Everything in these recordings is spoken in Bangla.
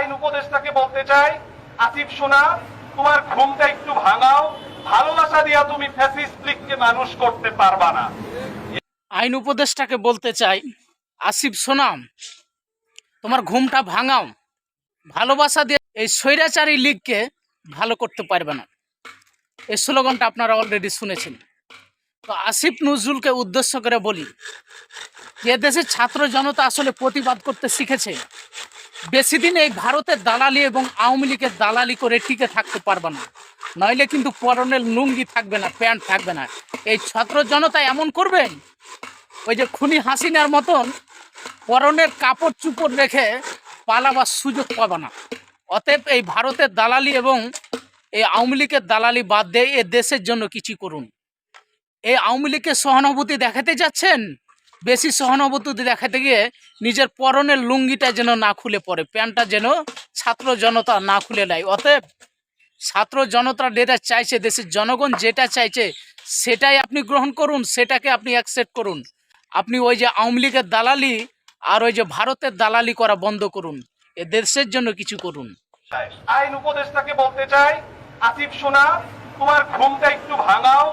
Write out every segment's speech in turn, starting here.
আইন উপদেষ্টাকে বলতে চাই, আসিফ সোনা, তোমার ঘুমটা একটু ভাঙাও, ভালোবাসা দিয়া তুমি ফ্যাসিস্ট লীগকে মানুষ করতে পারবা না। আইন উপদেষ্টাকে বলতে চাই, আসিফ সোনাম তোমার ঘুমটা ভাঙাও, ভালোবাসা দিয়ে এই স্বৈরাচারী লীগকে ভালো করতে পারবে না। এই স্লোগানটা আপনারা অলরেডি শুনেছেন। তো আসিফ নজরুলকে উদ্দেশ্য করে বলি, যে দেশের ছাত্র জনতা আসলে প্রতিবাদ করতে শিখেছে বেশি দিন এই ভারতের দালালি এবং আওয়ামী লীগের দালালি করে টিকে থাকতে পারবে না। নইলে কিন্তু পরনের লুঙ্গি থাকবে না, প্যান্ট থাকবে না। এই ছাত্র জনতা এমন করবেন? ওই যে খুনি হাসিনার মতন পরনের কাপড় চুপড় রেখে পালাবার সুযোগ পাবে না। অতএব এই ভারতের দালালি এবং এই আওয়ামী লীগের দালালি বাদ দিয়ে এ দেশের জন্য কিছু করুন। এই আওয়ামী লীগের সহানুভূতি দেখাতে যাচ্ছেন? বেশি সহানুভূতি দেখাতে গিয়ে নিজের পরনের লুঙ্গিটা যেন না খুলে পড়ে, প্যান্টটা যেন ছাত্র জনতা না খুলে নেয়। অতএব ছাত্র জনতা যেটা চাইছে, দেশের জনগণ যেটা চাইছে, সেটাই আপনি গ্রহণ করুন, সেটাকে আপনি অ্যাকসেপ্ট করুন। আপনি ওই যে আওয়ামী লীগের দালালি আর ওই যে ভারতের দালালি করা বন্ধ করুন। এ দেশের জন্য কিছু করুন। আইন উপদেষ্টাকে বলতে চাই আসিফ সোনা, তোমার ঘুমটা একটু ভাঙাও,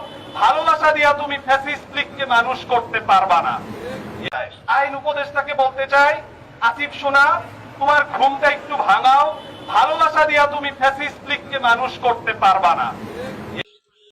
ভালোবাসা দিয়া তুমি ফ্যাসিস্ট লীগকে মানুষ করতে পারবা না। আইন উপদেষ্টাকে বলতে চাই, আসিফ সোনা, তোমার ঘুমটা একটু ভাঙাও, ভালোবাসা দিয়া তুমি ফ্যাসিস্ট লীগকে মানুষ করতে পারবা না।